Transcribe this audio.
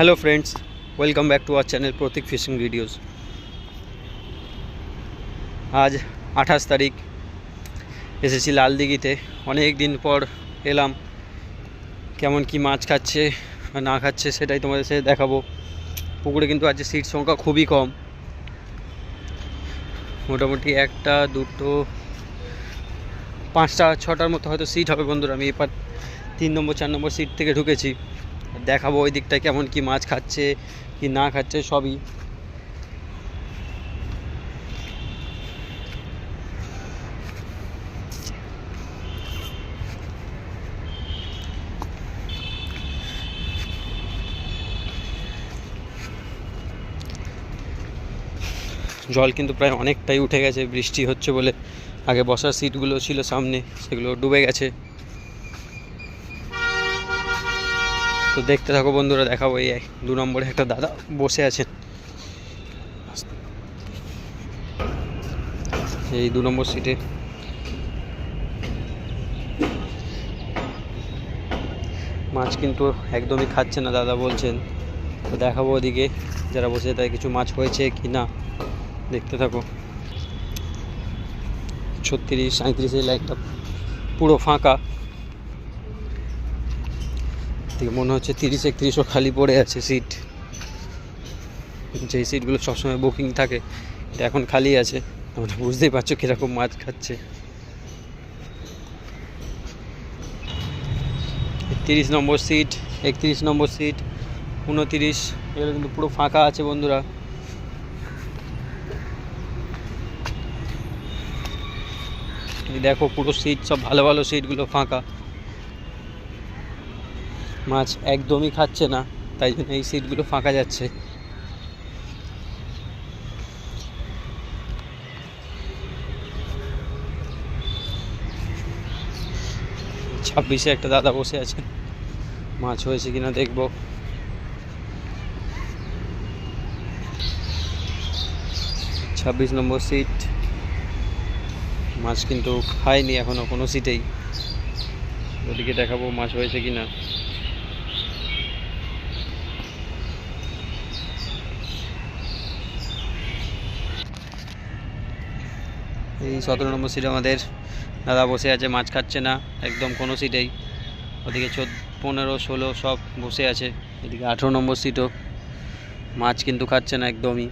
Hello friends welcome back to our channel Pratik fishing videos আজ আঠাশ তারিখ, এসেছি লালদিঘিতে। অনেক দিন পর এলাম। কেমন কি মাছ খাচ্ছে না খাচ্ছে সেটাই তোমাদের সাথে দেখাবো। পুকুরে কিন্তু আজ সিট সংখ্যা খুবই কম। মোটামুটি একটা, দুটো, পাঁচটা, ছটার মতো হয়তো সিট হবে বন্ধুরা। আমি এবার তিন নম্বর, চার নম্বর সিট থেকে ঢুকেছি। দেখাবো ওই দিকটা কেমন কি মাছ খাচ্ছে, কি না খাচ্ছে, সবই। জল কিন্তু প্রায় অনেকটাই উঠে গেছে, বৃষ্টি হচ্ছে বলে। আগে বসার সিটগুলো ছিল সামনে, সেগুলো ডুবে গেছে। তো দেখতে থাকো বন্ধুরা, দেখাবো এই দু নম্বরে একটা দাদা বসে আছেন এই দু নম্বর সিটে মাছ কিন্তু একদমই খাচ্ছে না, দাদা বলছেন। তো দেখাবো ওদিকে, যারা বসে তাই কিছু মাছ হয়েছে কি না। দেখতে থাকো। ছত্রিশ সাঁত্রিশ এই লাইনটা পুরো ফাঁকা। থেকে। মনে হচ্ছে তিরিশ, একত্রিশও খালি পড়ে আছে সিট যেই সিটগুলো সবসময় বুকিং থাকে, এটা এখন খালি আছে। তোমরা বুঝতেই পারছ কীরকম মাছ খাচ্ছে। তিরিশ নম্বর সিট একত্রিশ নম্বর সিট উনতিরিশ। এগুলো কিন্তু পুরো ফাঁকা আছে বন্ধুরা। দেখো পুরো সিট সব ভালো ভালো সিটগুলো ফাঁকা। মাছ একদমই খাচ্ছে না, তাই জন্য এই সিটগুলো ফাঁকা যাচ্ছে। ছাব্বিশে একটা দাদা বসে আছেন, মাছ হয়েছে কিনা দেখব। ছাব্বিশ নম্বর সিট, মাছ কিন্তু খায়নি এখনও, কোনো সিটেই। ওদিকে দেখাবো মাছ হয়েছে কিনা। এই সতেরো নম্বর সিটে আমাদের দাদা বসে আছে, মাছ খাচ্ছে না, একদম কোনো সিটেই ওদিকে চোদ্দ, পনেরো, ষোলো সব বসে আছে, এদিকে আঠেরো নম্বর সিটও মাছ কিন্তু খাচ্ছে না একদমই।